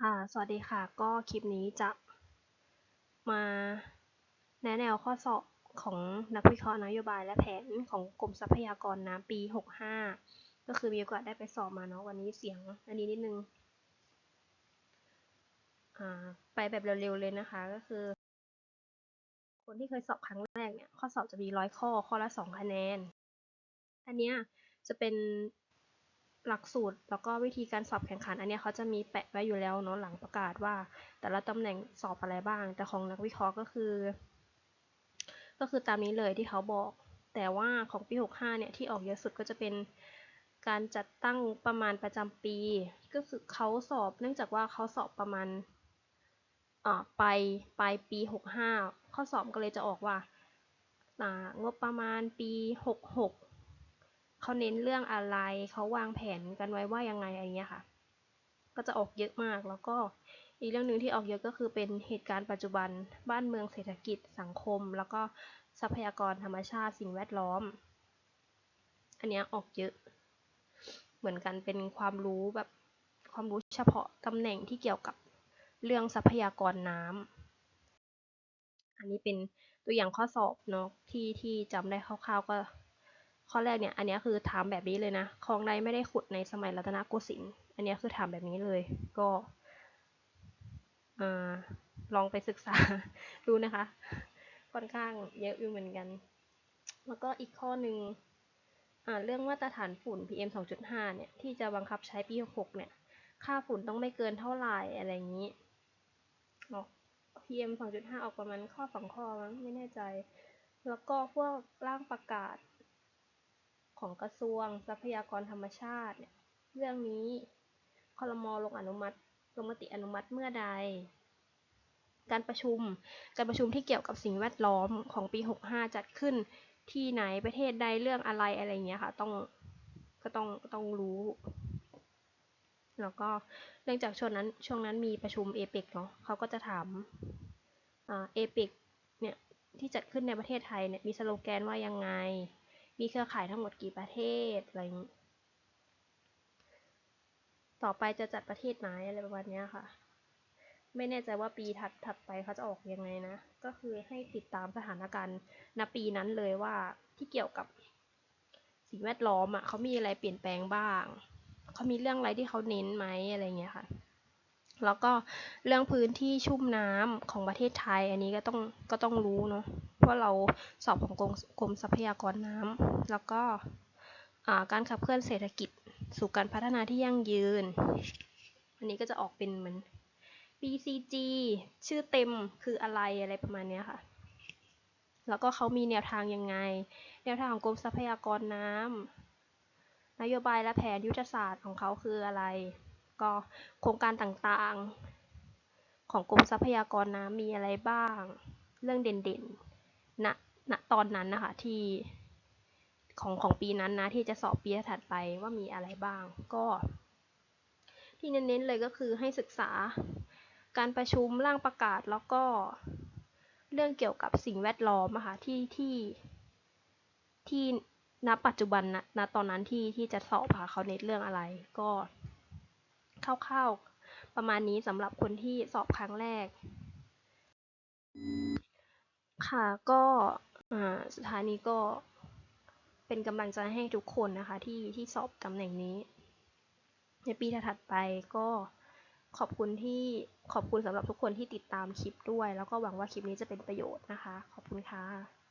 ค่ะ สวัสดีค่ะ ก็คลิปนี้จะมาแนะแนวข้อสอบของนักวิเคราะห์นโยบายและแผนของกรมทรัพยากรน้ำปี 65 ก็คือมีโอกาสได้ไปสอบมาเนาะวันนี้เสียงอันนี้นิดนึงอ่าไปแบบเร็วๆเลยนะคะ ก็คือ คนที่เคยสอบครั้งแรกเนี่ย ข้อสอบจะมีร้อยข้อ ข้อละสองคะแนน อันเนี้ยจะเป็น หลักสูตร แล้วก็วิธีการสอบแข่งขัน อันนี้เขาจะมีแปะไว้อยู่แล้วเนาะหลังประกาศว่า แต่ละตำแหน่งสอบอะไรบ้าง แต่ของนักวิเคราะห์ก็คือ ก็คือตามนี้เลยที่เขาบอก แต่ว่าของปี 65 เนี่ยที่ออกเยอะสุดก็จะเป็นการจัดตั้งประมาณประจำปี ก็คือเขาสอบ เนื่องจากว่าเขาสอบประมาณอ่าปปลายปี 65 ข้อสอบก็เลยจะออกว่าอ่างบประมาณปี 66 เขาเน้นเรื่องอะไร เขาวางแผนกันไว้ว่ายังไงอะไรเงี้ยค่ะ ก็จะออกเยอะมาก แล้วก็อีกเรื่องหนึ่งที่ออกเยอะก็คือเป็นเหตุการณ์ปัจจุบัน บ้านเมืองเศรษฐกิจสังคม แล้วก็ทรัพยากรธรรมชาติสิ่งแวดล้อม อันเนี้ยออกเยอะ เหมือนกันเป็นความรู้แบบความรู้เฉพาะตำแหน่งที่เกี่ยวกับเรื่องทรัพยากรน้ำ อันนี้เป็นตัวอย่างข้อสอบเนาะที่ที่จำได้คร่าวๆก็ ข้อแรกเนี่ย อันนี้คือถามแบบนี้เลยนะ คลองใดไม่ได้ขุดในสมัยรัตนโกสินทร์ อันนี้คือถามแบบนี้เลย ก็ลองไปศึกษาดูนะคะ ค่อนข้างเยอะอยู่เหมือนกัน แล้วก็อีกข้อหนึ่งเรื่องมาตรฐานฝุ่น PM 2.5 เนี่ย ที่จะบังคับใช้ปี6เนี่ย ค่าฝุ่นต้องไม่เกินเท่าไหร่อะไรอย่างนี้เนาะ PM 2.5 ออกประมาณข้อสองข้อมั้งไม่แน่ใจ แล้วก็พวกร่างประกาศ ของกระทรวงทรัพยากรธรรมชาติเนี่ยเรื่องนี้คลมลงอนุมัติลงมติอนุมัติเมื่อใด การประชุมการประชุมที่เกี่ยวกับสิ่งแวดล้อมของปี 65 จัดขึ้นที่ไหนประเทศใดเรื่องอะไรอะไรเงี้ยค่ะ ต้องก็ต้องต้องรู้ แล้วก็เนื่องจากช่วงนั้นช่วงนั้นมีประชุมเอเปกเนาะเขาก็จะถามเอเปกเนี่ยที่จัดขึ้นในประเทศไทยเนี่ยมีสโลแกนว่ายังไง มีเครือข่ายทั้งหมดกี่ประเทศอะไรอย่างนี้ต่อไปจะจัดประเทศไหนอะไรประมาณนี้ค่ะ ไม่แน่ใจว่าปีถัดถัดไปเขาจะออกยังไงนะ ก็คือให้ติดตามสถานการณ์ณปีนั้นเลยว่าที่เกี่ยวกับสิ่งแวดล้อมอะเขามีอะไรเปลี่ยนแปลงบ้าง เขามีเรื่องอะไรที่เขาเน้นไหมอะไรเงี้ยค่ะ แล้วก็เรื่องพื้นที่ชุ่มน้ำของประเทศไทย อันนี้ก็ต้องก็ต้องรู้เนาะเพราะเราสอบของกรมทรัพยากรน้ำแล้วก็การขับเคลื่อนเศรษฐกิจสู่การพัฒนาที่ยั่งยืน อันนี้ก็จะออกเป็นเหมือน BCG ชื่อเต็มคืออะไรอะไรประมาณนี้ค่ะ แล้วก็เขามีแนวทางยังไง แนวทางของกรมทรัพยากรน้ำนโยบายและแผนยุทธศาสตร์ของเขาคืออะไร ก็โครงการต่างๆ ของกรมทรัพยากรน้ำมีอะไรบ้าง เรื่องเด่นๆณณตอนนั้นนะคะที่ของของปีนั้นนะที่จะสอบปีถัดไปว่ามีอะไรบ้าง ก็ ที่เน้นๆเลยก็คือให้ศึกษาการประชุมร่างประกาศแล้วก็เรื่องเกี่ยวกับสิ่งแวดล้อมอะค่ะที่ที่ที่ณปัจจุบันนะณตอนนั้นที่ที่จะสอบค่ะเขาเน้นเรื่องอะไร ก็ คร่าวๆ ประมาณนี้สำหรับคนที่สอบครั้งแรก ค่ะก็สุดท้ายนี้ก็เป็นกำลังใจให้ทุกคนนะคะที่ที่สอบตำแหน่งนี้ ในปีถัดไปก็ขอบคุณที่ขอบคุณสำหรับทุกคนที่ติดตามคลิปด้วย แล้วก็หวังว่าคลิปนี้จะเป็นประโยชน์นะคะ ขอบคุณค่ะ